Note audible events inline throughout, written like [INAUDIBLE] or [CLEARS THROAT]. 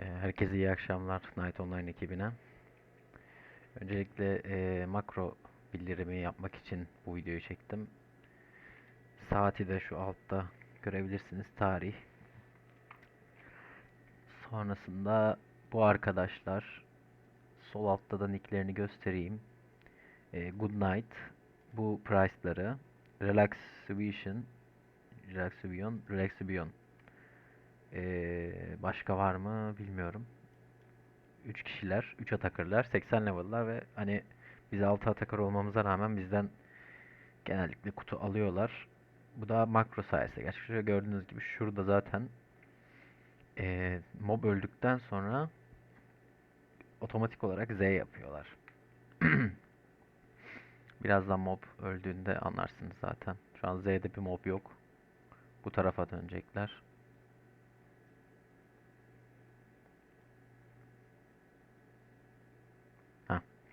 Ee, Herkese iyi akşamlar Night Online ekibine. Öncelikle e, makro bildirimi yapmak için bu videoyu çektim. Saati de şu altta görebilirsiniz tarih. Sonrasında bu arkadaşlar sol altta da nicklerini göstereyim. E, Good Night bu price'ları Relaxation Relaxation Relaxation ee, başka var mı bilmiyorum. 3 kişiler, 3 atakırlar, 80 level'lar ve hani biz 6 atakır olmamıza rağmen bizden genellikle kutu alıyorlar. Bu da makro sayesinde. Gerçi gördüğünüz gibi şurada zaten ee, mob öldükten sonra otomatik olarak Z yapıyorlar. [CLEARS THROAT] Birazdan mob öldüğünde anlarsınız zaten. Şu an Z'de bir mob yok. Bu tarafa dönecekler.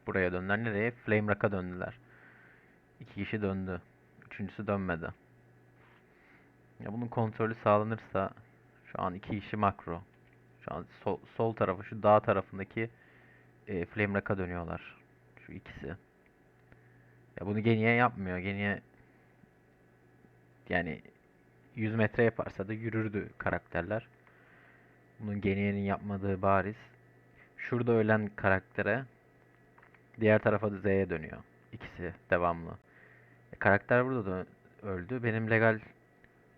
Buraya döndüler. Nereye? Flame Rock'a döndüler. İki kişi döndü. Üçüncüsü dönmedi. Ya bunun kontrolü sağlanırsa şu an iki kişi makro. Şu an sol, sol tarafı şu dağ tarafındaki e, Flame Rock'a dönüyorlar. Şu ikisi. Ya bunu Geniye yapmıyor. Geniye yani 100 metre yaparsa da yürürdü karakterler. Bunun Geniye'nin yapmadığı bariz. Şurada ölen karaktere diğer tarafa da Z'ye dönüyor. İkisi devamlı. E, karakter burada da öldü. Benim legal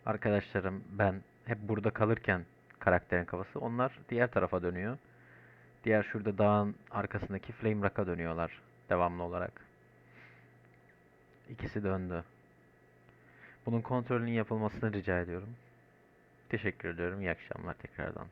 arkadaşlarım ben hep burada kalırken karakterin kafası onlar diğer tarafa dönüyor. Diğer şurada dağın arkasındaki Flame Rock'a dönüyorlar devamlı olarak. İkisi döndü. Bunun kontrolünün yapılmasını rica ediyorum. Teşekkür ediyorum. İyi akşamlar tekrardan.